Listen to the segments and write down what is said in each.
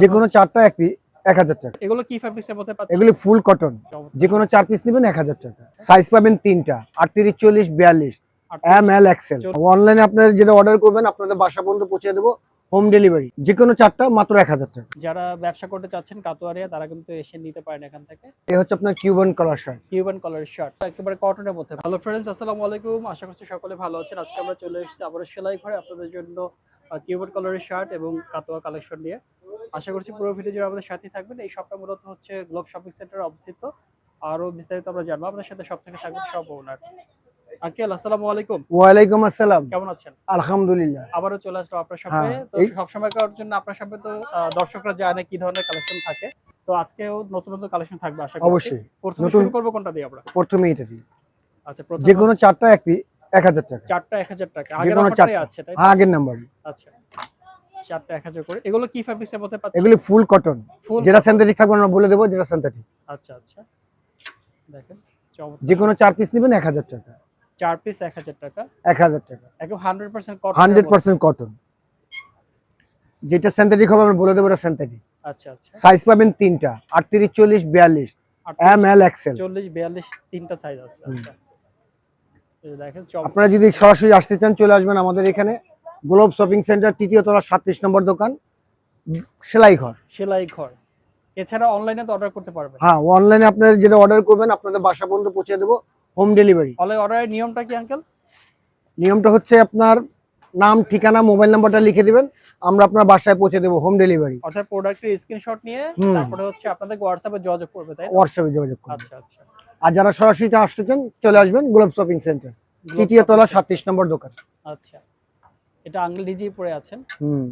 যে কোনো চারটা এক এক হাজার টাকা। এগুলো কি ফ্যাব্রিক্সের মধ্যে পাচ্ছেন? এগুলি ফুল কটন যে কোনো চার পিস নেবেন এক হাজার টাকা। সাইজ পাবেন তিনটা আটত্রিশ চল্লিশ বিয়াল্লিশ। এম এল এক্সেল অনলাইনে আপনারা যেটা অর্ডার করবেন আপনাদের বাসা পর্যন্ত পৌঁছে দেবো হোম ডেলিভারি যে কোনো চারটা মাত্র এক হাজার টাকা। যারা ব্যবসা করতে চাচ্ছেন কাতুয়ারিয়া তারা কিন্তু এসে নিতে পারেন এখান থেকে। এ হচ্ছে আপনার কিউবান কালার শার্ট কিউবান কালারের শার্ট একেবারে কটনের মধ্যে। ভালো ফ্রেন্ডস আসসালামু আলাইকুম। আশা করছি সকলে ভালো আছেন। আজকে আমরা চলে এসেছি আবার সেলাই ঘরে আপনাদের জন্য কিউবান কালারের শার্ট এবং কাতোয়া কালেকশন নিয়ে। আশা করছি পুরো ভিডিও জুড়ে আমাদের সাথে থাকবেন। এই শপটা মূলত হচ্ছে গ্লোব শপিং সেন্টারে অবস্থিত। আরও বিস্তারিত আমরা জানব। আপনার সাথে সব থেকে থাকবে সব ওনার আঙ্কেল আসসালামু আলাইকুম। ওয়ালাইকুম আসসালাম। কেমন আছেন? আলহামদুলিল্লাহ। আবারও চলে আসলো আপনার শপে হ্যাঁ, জন্য আপনার তো দর্শকরা জানে কি ধরনের কালেকশন থাকে। তো আজকেও নতুন নতুন কালেকশন থাকবে আশা অবশ্যই। প্রথমে শুরু করব কোনটা দিয়ে আমরা? প্রথমে এটা দিই আচ্ছা প্রথমে যে কোনো চারটা এক হাজার টাকা। চারটা এক হাজার টাকা। আগের আছে তাই হ্যাঁ, আগের নাম্বার আচ্ছা। চারটা এক হাজার করে। এগুলো কি ফ্যাব্রিক্সের মধ্যে পাচ্ছেন? এগুলি ফুল কটন যেটা সিনথেটিক থাকবে আমরা বলে দেবো যেটা সিনথেটিক আচ্ছা আচ্ছা। দেখেন চমৎকার। যে কোনো চার পিস নেবেন এক হাজার টাকা। চার পিস এক হাজার টাকা? এক হাজার টাকা। একদম hundred percent cotton hundred percent cotton যেটা সিনথেটিক হবে আমরা বলে দেবো সিনথেটিক আচ্ছা আচ্ছা। সাইজ পাবেন তিনটা আটত্রিশ চল্লিশ বিয়াল্লিশ। এম এল এক্সেল চল্লিশ বিয়াল্লিশ তিনটা সাইজ আছে। আচ্ছা। আপনারা যদি সরাসরি আসতে চান চলে আসবেন আমাদের এখানে। গ্লোব শপিং সেন্টার তৃতীয় তলা সাতত্রিশ নম্বর দোকান সেলাই ঘর। সেলাই ঘর। এছাড়া অনলাইনে তো অর্ডার করতে পারবেন। হ্যাঁ অনলাইনে আপনারা যেটা অর্ডার করবেন আপনাদের বাসা পর্যন্ত পৌঁছে দেবো হোম ডেলিভারি অনলাইন অর্ডারের নিয়মটা কি আঙ্কেল নিয়মটা হচ্ছে আপনার নাম ঠিকানা মোবাইল নাম্বারটা লিখে দিবেন আমরা আপনার বাসায় পৌঁছে দেবো হোম ডেলিভারি অর্থাৎ প্রোডাক্টের স্ক্রিনশট নিয়ে। তারপরে হচ্ছে আপনাদের হোয়াটসঅ্যাপে যোগাযোগ করবে তাই হোয়াটসঅ্যাপে যোগাযোগ করুন আচ্ছা আচ্ছা। আর যারা সরাসরি আসতে চান চলে আসবেন গ্লোব শপিং সেন্টার তৃতীয় তলা সাতত্রিশ নম্বর দোকান। আচ্ছা। এটা আঙ্কেল ডিজি পরে আছেন। হুম।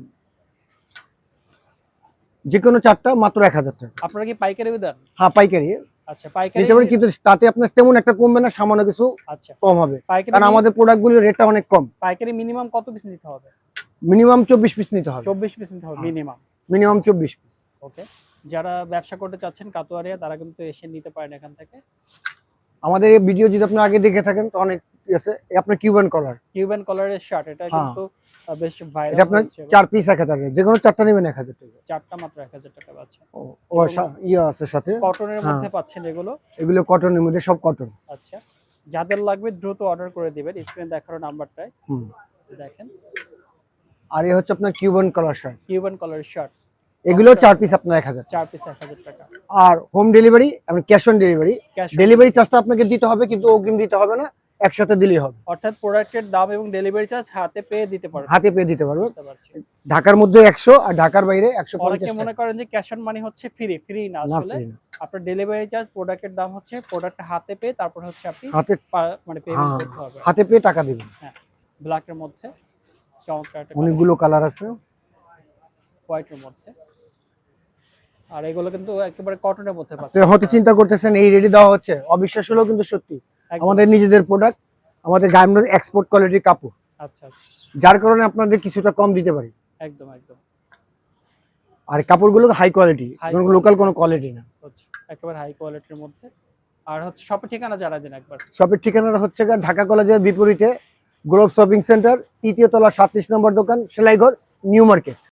যে কোনো চারটা মাত্র এক হাজার টাকা। আপনারা কি পাইকারিও দেন হ্যাঁ পাইকারি। আচ্ছা পাইকারি নিতে পারেন কিন্তু তাতে আপনার তেমন একটা কমবে না সামান্য কিছু আচ্ছা। কম হবে। কারণ আমাদের প্রোডাক্টগুলির রেটটা অনেক কম। পাইকারি মিনিমাম কত পিস নিতে হবে? মিনিমাম চব্বিশ পিস নিতে হবে। চব্বিশ পিস নিতে হবে মিনিমাম। মিনিমাম চব্বিশ পিস। ওকে। যারা ব্যবসা করতে চাচ্ছেন কাতুয়ারিয়া তারা কিন্তু এসে নিতে পারেন এখান থেকে। আমাদের এই ভিডিও যদি আপনি আগে দেখে থাকেন তো অনেক আছে আপনার কিউবান কলার কিউবান কালারের শার্ট এটা। কিন্তু বেশ ভাইরাল এটা আপনার চার পিস এক হাজার যে কোনো চারটা নেবেন এক হাজার টাকা। চারটা মাত্র এক হাজার টাকা পাচ্ছেন ও ও সা- ইয়ে আছে সাথে। কটনের। মধ্যে পাচ্ছেন এগুলো। এগুলো কটনের মধ্যে সব কটন আচ্ছা। যাদের লাগবে দ্রুত অর্ডার করে দিবেন স্ক্রিন দেখানো নাম্বারটায় হুম। দেখেন। আর এ হচ্ছে আপনার কিউবান কলার শার্ট কিউবান কালারের শার্ট এগুলো চার পিস আপনার এক হাজার। চার পিস এক হাজার টাকা। আর হোম ডেলিভারি আপনি ক্যাশ অন ডেলিভারি ডেলিভারি চার্জটা আপনাকে দিতে হবে কিন্তু অগ্রিম দিতে হবে না। একসাথে দিলেই হবে। অর্থাৎ প্রোডাক্টের দাম এবং ডেলিভারি চার্জ হাতে পেয়ে দিতে পারবেন হাতে পেয়ে দিতে পারছি। ঢাকার মধ্যে একশো আর ঢাকার বাইরে একশো অনেকে মনে করেন যে ক্যাশ অন মানি হচ্ছে ফ্রি ফ্রি না আসলে আপনার ডেলিভারি চার্জ প্রোডাক্টের দাম হচ্ছে প্রোডাক্ট হাতে পেয়ে তারপর হচ্ছে আপনি হাতে মানে পেমেন্ট হ্যাঁ করতে হবে হাতে পেয়ে টাকা দিবেন। ব্ল্যাকের মধ্যে চমৎকার অনেকগুলো কালার আছে। হোয়াইটের মধ্যে। আর এগুলো কিন্তু একেবারে কটনের মধ্যে তো পাচ্ছেন হয়তো চিন্তা করতেছেন এই রেডি দেওয়া হচ্ছে। অবিশ্বাস হলেও কিন্তু সত্যি। আমাদের নিজেদের প্রোডাক্ট আমাদের গার্মেন্টস এক্সপোর্ট কোয়ালিটির কাপড়। আচ্ছা আচ্ছা। যার কারণে আপনাদের কিছুটা কম দিতে পারি। একদম একদম। আর কাপড়গুলো হাই কোয়ালিটি লোকাল কোনো কোয়ালিটি না। হচ্ছে একেবারে হাই কোয়ালিটির মধ্যে। আর হচ্ছে শপের ঠিকানা জানা দিন একবার। শপের ঠিকানাটা হচ্ছে ঢাকা কলেজের বিপরীতে গ্লোব শপিং সেন্টার তৃতীয় তলা সাতত্রিশ নম্বর দোকান সেলাইঘর নিউ মার্কেট।